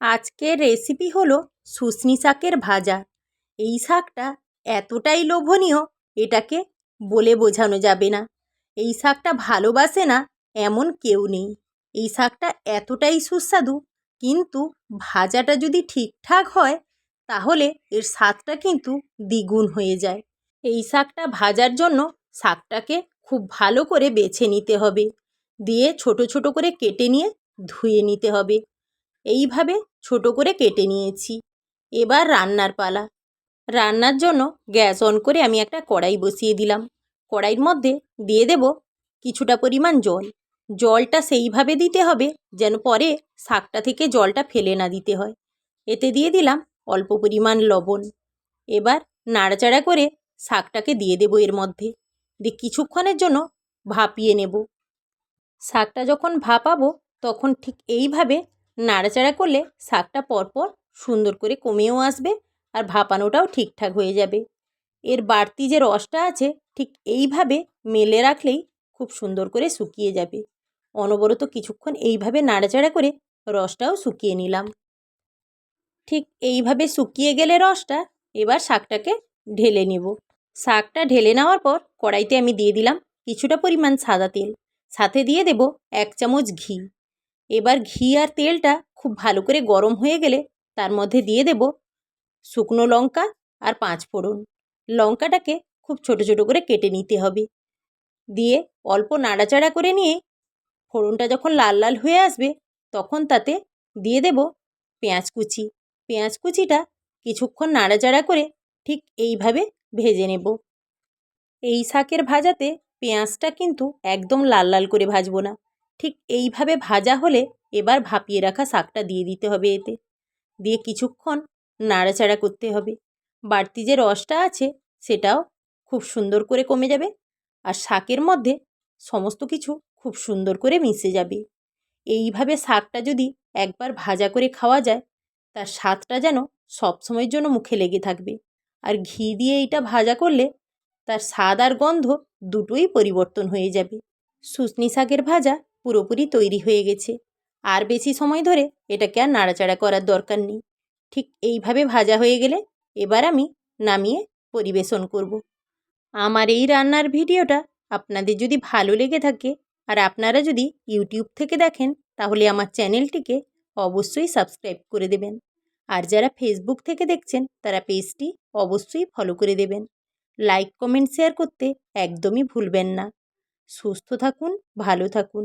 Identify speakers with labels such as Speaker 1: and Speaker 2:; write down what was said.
Speaker 1: আজকের রেসিপি হলো শুশনি শাকের ভাজা। এই শাকটা এতটাই লোভনীয়, এটাকে বলে বোঝানো যাবে না। এই শাকটা ভালোবাসে না এমন কেউ নেই। এই শাকটা এতটাই সুস্বাদু, কিন্তু ভাজাটা যদি ঠিকঠাক হয়, তাহলে এর স্বাদটা কিন্তু দ্বিগুণ হয়ে যায়। এই শাকটা ভাজার জন্য শাকটাকে খুব ভালো করে বেছে নিতে হবে। দিয়ে ছোট ছোট করে কেটে নিয়ে ধুয়ে নিতে হবে। এইভাবে ছোট করে কেটে নিয়েছি। এবার রান্নার পালা। রান্নার জন্য গ্যাস অন করে আমি একটা কড়াই বসিয়ে দিলাম। কড়াইয়ের মধ্যে দিয়ে দেব কিছুটা পরিমাণ জল। জলটা সেইভাবে দিতে হবে যেন পরে শাকটা থেকে জলটা ফেলে না দিতে হয়। এতে দিয়ে দিলাম অল্প পরিমাণ লবণ। এবার নাড়াচাড়া করে শাকটাকে দিয়ে দেবো এর মধ্যে। দিয়ে কিছুক্ষণের জন্য ভাপিয়ে নেব। শাকটা যখন ভাপাবো তখন ঠিক এইভাবে নাড়াচাড়া করলে শাকটা পরপর সুন্দর করে কমেও আসবে আর ভাপানোটাও ঠিকঠাক হয়ে যাবে। এর বাড়তি যে রসটা আছে, ঠিক এইভাবে মেলে রাখলেই খুব সুন্দর করে শুকিয়ে যাবে। অনবরত কিছুক্ষণ এইভাবে নাড়াচাড়া করে রসটাও শুকিয়ে নিলাম। ঠিক এইভাবে শুকিয়ে গেলে রসটা এবার শাকটাকে ঢেলে নেব। শাকটা ঢেলে নেওয়ার পর কড়াইতে আমি দিয়ে দিলাম কিছুটা পরিমাণ সাদা তেল। সাথে দিয়ে দেব এক চামচ ঘি। এবার ঘি আর তেলটা খুব ভালো করে গরম হয়ে গেলে তার মধ্যে দিয়ে দেব শুকনো লঙ্কা আর পাঁচ ফোড়ন। লঙ্কাটাকে খুব ছোট ছোট করে কেটে নিতে হবে। দিয়ে অল্প নাড়াচাড়া করে নিয়ে ফোড়নটা যখন লাল লাল হয়ে আসবে তখন তাতে দিয়ে দেব পেঁয়াজ কুচি। পেঁয়াজ কুচিটা কিছুক্ষণ নাড়াচাড়া করে ঠিক এইভাবে ভেজে নেব। এই শাকের ভাজাতে পেঁয়াজটা কিন্তু একদম লাল লাল করে ভাজবো না। ঠিক এইভাবে ভাজা হলে এবার ভাপিয়ে রাখা শাকটা দিয়ে দিতে হবে এতে। দিয়ে কিছুক্ষণ নাড়াচাড়া করতে হবে। বাড়তি যে রসটা আছে সেটাও খুব সুন্দর করে কমে যাবে আর শাকের মধ্যে সমস্ত কিছু খুব সুন্দর করে মিশে যাবে। এইভাবে শাকটা যদি একবার ভাজা করে খাওয়া যায়, তার স্বাদটা যেন সবসময়ের জন্য মুখে লেগে থাকবে। আর ঘি দিয়ে এইটা ভাজা করলে তার স্বাদ আর গন্ধ দুটোই পরিবর্তন হয়ে যাবে। শুশনি শাকের ভাজা পুরোপুরি তৈরি হয়ে গেছে। আর বেশি সময় ধরে এটাকে আর নাড়াচাড়া করার দরকার নেই। ঠিক এইভাবে ভাজা হয়ে গেলে এবার আমি নামিয়ে পরিবেশন করব। আমার এই রান্নার ভিডিওটা আপনাদের যদি ভালো লেগে থাকে আর আপনারা যদি ইউটিউব থেকে দেখেন, তাহলে আমার চ্যানেলটিকে অবশ্যই সাবস্ক্রাইব করে দেবেন। আর যারা ফেসবুক থেকে দেখছেন, তারা পেজটি অবশ্যই ফলো করে দেবেন। লাইক, কমেন্ট, শেয়ার করতে একদমই ভুলবেন না। সুস্থ থাকুন, ভালো থাকুন।